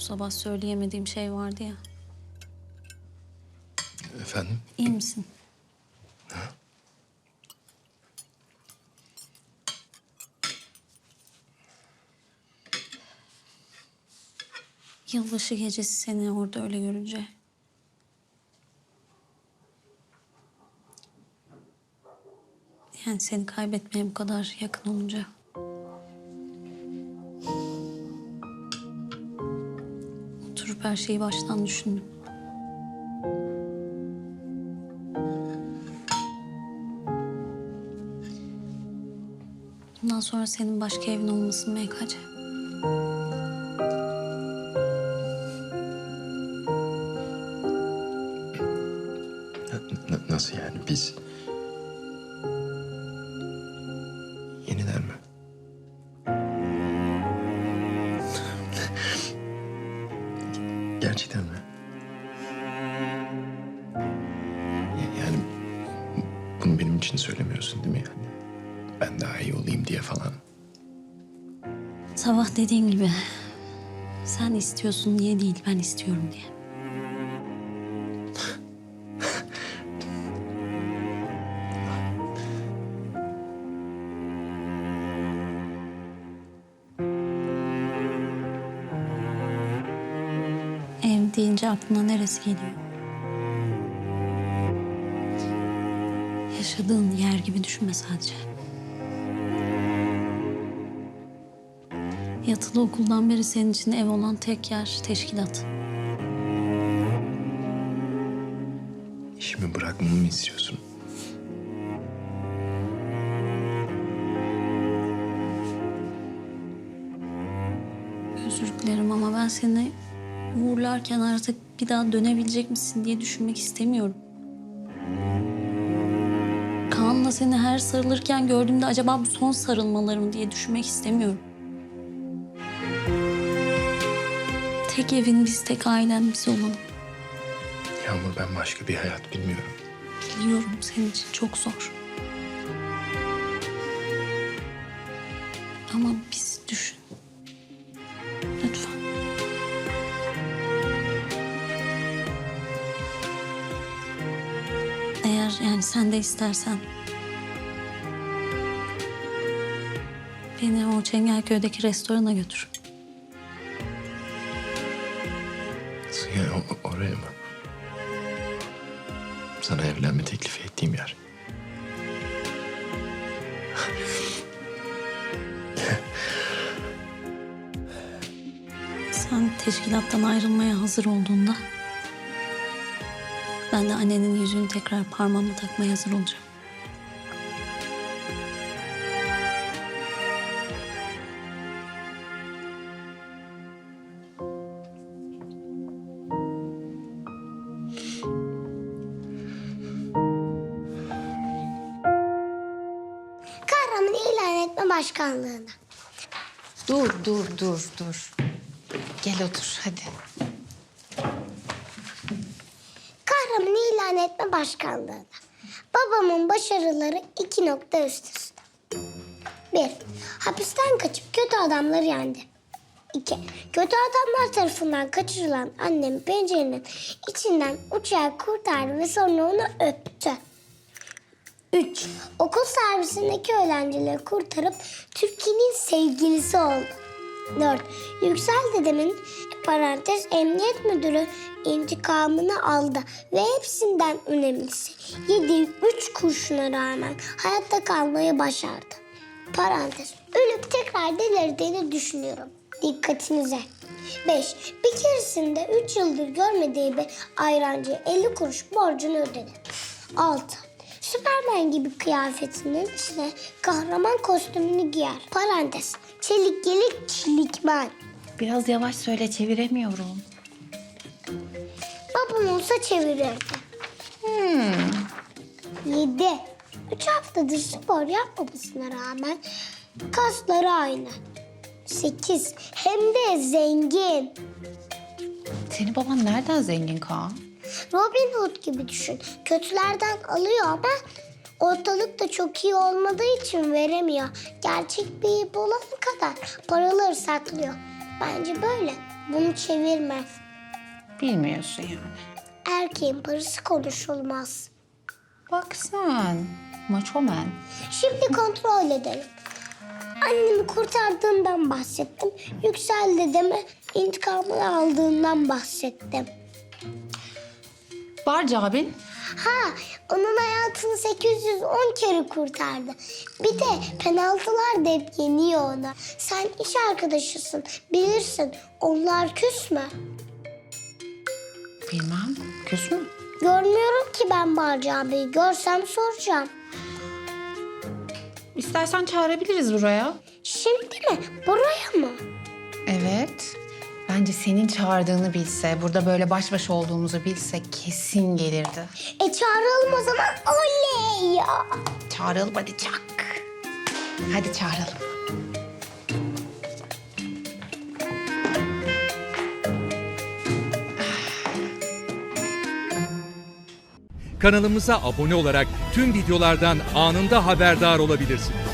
Bu sabah söyleyemediğim şey vardı ya. Efendim? İyi misin? Yılbaşı gecesi seni orada öyle görünce. Yani seni kaybetmeye bu kadar yakın olunca. Oturup her şeyi baştan düşündüm. Bundan sonra senin başka evin olmasın MKC. Na- na- nasıl yani biz? Yeniden mi? Gerçekten mi? Ya- Yani bunu benim için söylemiyorsun değil mi yani? Ben daha iyi olayım diye falan. Sabah dediğim gibi sen istiyorsun diye değil ben istiyorum diye. Deyince aklına neresi geliyor? Yaşadığın yer gibi düşünme sadece. Yatılı okuldan beri senin için ev olan tek yer teşkilat. İşimi bırakmamı mı istiyorsun? Özür dilerim ama ben seni uğurlarken artık bir daha dönebilecek misin diye düşünmek istemiyorum. Kaan'la seni her sarılırken gördüğümde acaba bu son sarılmalarım diye düşünmek istemiyorum. Tek evin biz, tek ailen biz olalım. Yağmur ben başka bir hayat bilmiyorum. Biliyorum senin için çok zor. Ama biz yani sen de istersen... Beni o Çengelköy'deki restorana götür. Yani o- oraya mı? Sana evlenme teklifi ettiğim yer. Sen teşkilattan ayrılmaya hazır olduğunda... ...ben de annenin yüzünü tekrar parmağıma takmaya hazır olacağım. Kahramanı ilan etme başkanlığına. Dur, dur, dur, dur. Gel otur, hadi. İlan etme başkanlığına. Babamın başarıları iki nokta üst üste. Bir, hapisten kaçıp kötü adamları yendi. İki, kötü adamlar tarafından kaçırılan annem pencerenin içinden uçarak kurtardı ve sonra onu öptü. Üç, okul servisindeki öğrencileri kurtarıp Türkiye'nin sevgilisi oldu. Dört, Yüksel dedemin parantez emniyet müdürü intikamını aldı ve hepsinden önemlisi yediği üç kurşuna rağmen hayatta kalmayı başardı. Parantez, ölüp tekrar delirdiğini düşünüyorum. Dikkatinize. 5. Bir keresinde 3 yıldır görmediği bir ayrancıya 50 kuruş borcunu ödedi. 6. Süpermen gibi kıyafetinin içine kahraman kostümünü giyer. Parantez. Çelik gelik çelikmen. Biraz yavaş söyle, çeviremiyorum. Babam olsa çevirirdi. Yedi. Üç haftadır spor yapmamasına rağmen kasları aynı. Sekiz. Hem de zengin. Senin baban nereden zengin Kaan? Robin Hood gibi düşün. Kötülerden alıyor ama ortalıkta çok iyi olmadığı için veremiyor. Gerçek bir bulana kadar paraları saklıyor. Bence böyle. Bunu çevirme. Bilmiyorsun yani. Erkeğin parası konuşulmaz. Bak sen. Maço man. Şimdi kontrol edelim. Annemi kurtardığından bahsettim. Yüksel dedeme intikamını aldığından bahsettim. Barca abin. Ha, onun hayatını 810 kere kurtardı. Bir de penaltılar da hep yeniyor ona. Sen iş arkadaşısın, bilirsin. Onlar küs mü? Bilmem. Küs mü? Görmüyorum ki ben Barca abiyi. Görsem soracağım. İstersen çağırabiliriz buraya. Şimdi mi? Buraya mı? Evet. Bence senin çağırdığını bilse, burada böyle baş başa olduğumuzu bilse kesin gelirdi. E çağıralım o zaman. Oley ya. Çağıralım hadi çak. Hadi çağıralım. Kanalımıza abone olarak tüm videolardan anında haberdar olabilirsiniz.